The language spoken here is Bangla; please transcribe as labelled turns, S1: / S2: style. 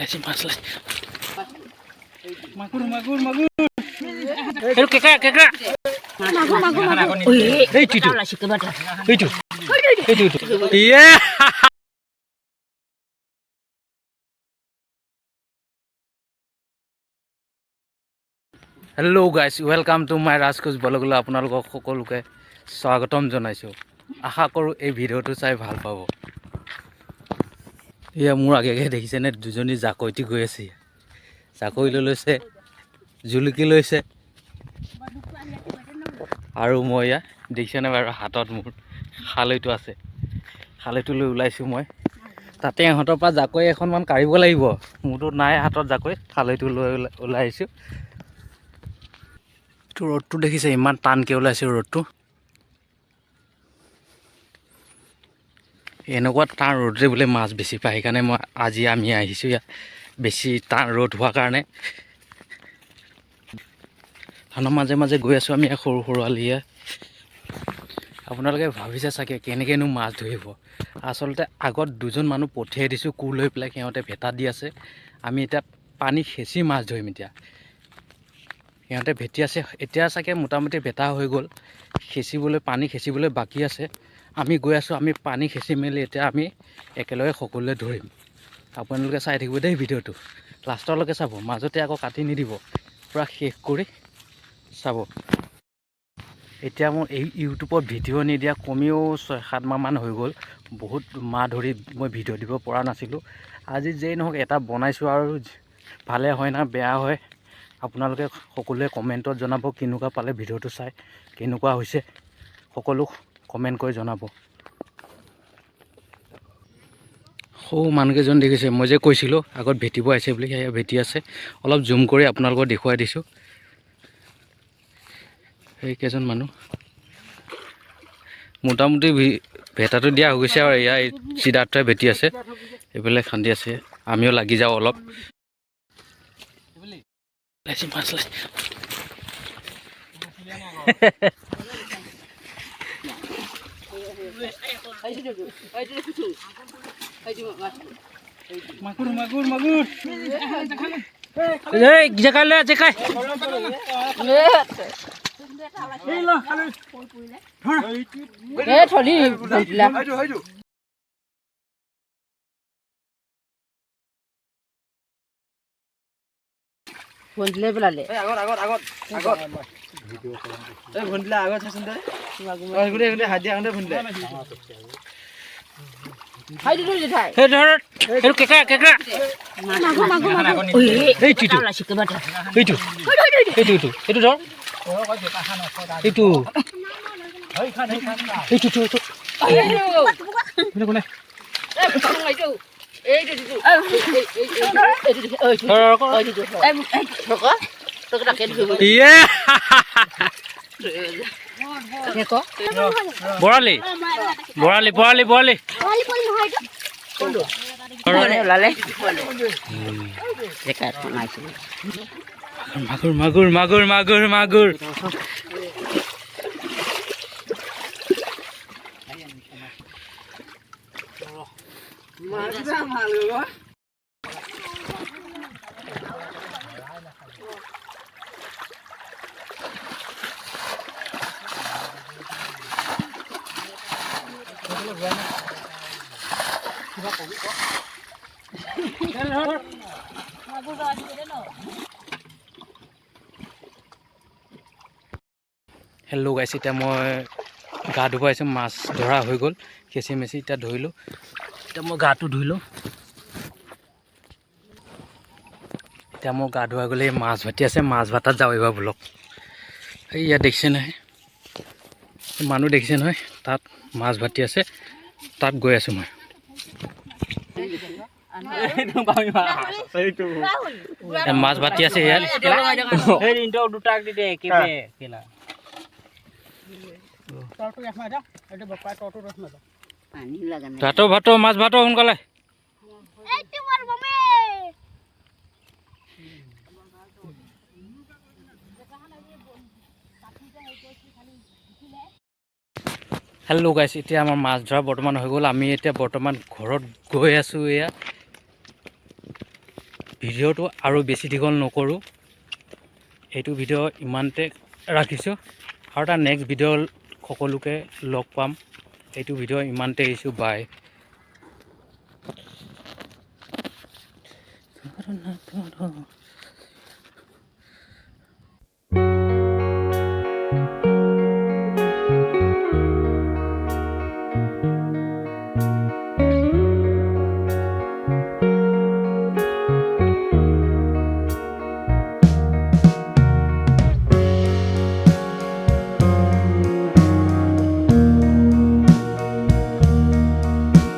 S1: লাইছে মাছ লাইছে
S2: মাগুৰ মাগুৰ মাগুৰ
S1: এইটো কেঁকৰা কেঁকৰা এইটো এইটো এইটো এইটো এইটো ইয়ে hello' guys welcome to my Rajkoch বলগলৈ আপোনালোকক সকলোকে স্বাগতম জনাইছোঁ। আশা কৰোঁ এই ভিডিঅ'টো চাই ভালো পাব। এয়া মোৰ আগে আগে দেখিছেনে? দুজনী জাকৈটি গৈ আছে। জাকৈ লৈ লৈছে জুলুকি লৈছে। আৰু মই এয়া দেখিছেনে বাৰু? হাতত মোৰ খালৈটো আছে। খালৈটো লৈ ওলাইছোঁ মই। তাতে ইহঁতৰ পৰা জাকৈ এখনমান কাঢ়িব লাগিব। মোৰতো নাই হাতত জাকৈ খালৈটো লৈ ওলাই ওলাই আহিছোঁ ৰ'দটো দেখিছে ইমান টানকৈ ওলাইছে ৰ'দটো। এনেকুৱা টান ৰ'দতে বোলে মাছ বেছি পায়, সেইকাৰণে মই আজি আমি আহিছোঁ ইয়াত। বেছি টান ৰ'দ হোৱাৰ কাৰণে। ধানৰ মাজে মাজে গৈ আছোঁ আমি ইয়াত সৰু সৰুৱালীয়ে আপোনালোকে ভাবিছে চাগে কেনেকৈনো মাছ ধৰিব। আচলতে আগত দুজন মানুহ পঠিয়াই দিছোঁ, কোৰ লৈ পেলাই সিহঁতে ভেটা দি আছে। আমি এতিয়া পানী সেঁচি মাছ ধৰিম এতিয়া। সিহঁতে ভেটি আছে, এতিয়া চাগে মোটামুটি ভেটা হৈ গ'ল। সেঁচিবলৈ পানী সেঁচিবলৈ বাকী আছে। আমি গৈ আছোঁ আমি পানী সেঁচি মেলি এতিয়া আমি একেলগে সকলোৱে ধৰিম। আপোনালোকে চাই থাকিব দেই ভিডিঅ'টো। লাষ্টলৈকে চাব মাজতে আকৌ কাটি নিদিব। পূৰা শেষ কৰি চাব। এতিয়া মোৰ এই ইউটিউবত ভিডিঅ' নিদিয়া কমেও ছয় সাত মাহমান হৈ গ'ল। বহুত মাহ ধৰি মই ভিডিঅ' দিব পৰা নাছিলোঁ। আজি যেই নহওক এটা বনাইছোঁ আৰু ভালে হয় না বেয়া হয় আপোনালোকে সকলোৱে কমেণ্টত জনাব কেনেকুৱা পালে ভিডিঅ'টো চাই কেনেকুৱা হৈছে সকলো কমেণ্ট কৰি জনাব। সৌ মানুহকেইজন দেখিছে মই যে কৈছিলোঁ আগত ভেটিব আহিছে বুলি সেয়া ভেটি আছে। অলপ জুম কৰি আপোনালোকক দেখুৱাই দিছোঁ। সেইকেইজন মানুহ। মোটামুটি ভেটাটো দিয়া হৈ গৈছে আৰু এয়া এই ভেটি আছে। এইফালে খান্দি আছে। আমিও লাগি যাওঁ অলপ। মাছ লাইছে
S2: মাগুৰ মাগুৰ মাগুৰ
S1: এই জেকাই জেকাই
S2: এই ল খালৈ
S3: এ থলি ভণ্টিলা ভণ্টিলে পেলালে।
S2: আগত আগত আগত আগত। এই ভণ্টিলা আগত চাচোন তই অ গোটেই গোটেই হাত দিয়া
S1: সেই ধৰ এইটো এইটো। এইটো। ইয়ে। বৰালি বৰালি বৰালি বৰালি মাগুৰ মাগুৰ মাগুৰ মাগুৰ মাগুৰ হেল্ল' গাইছে এতিয়া মই গা ধুব মাছ ধৰা হৈ গ'ল। খেচি মেচি এতিয়া ধৰিলোঁ। এতিয়া মই গাটো ধুই লওঁ। এতিয়া মই গা ধুৱাই গ'লে এই মাছ ভাতি আছে মাছ ভাতাত যাওঁ এইবাৰ বোলক এই ইয়াত দেখিছে নহয়? মানুহ দেখিছে নহয়? তাত মাছ ভাতি আছে তাত গৈ আছোঁ মই। মাছ ভাতি আছে ইয়াত।
S2: তৰটো ৰাখ মাৰ
S1: ভাতো ভাতো মাছ ভাতো সোনকালে। হেল্ল' গাইছ এতিয়া আমাৰ মাছ ধৰা বৰ্তমান হৈ গ'ল। আমি এতিয়া বৰ্তমান ঘৰত গৈ আছোঁ এয়া। ভিডিঅ'টো আৰু বেছি দীঘল নকৰোঁ। এইটো ভিডিঅ' ইমানতে ৰাখিছোঁ। আৰু এটা নেক্সট ভিডিঅ' সকলোকে লগ পাম। এইটো ভিডিঅ' ইমানতে এৰিছোঁ বাই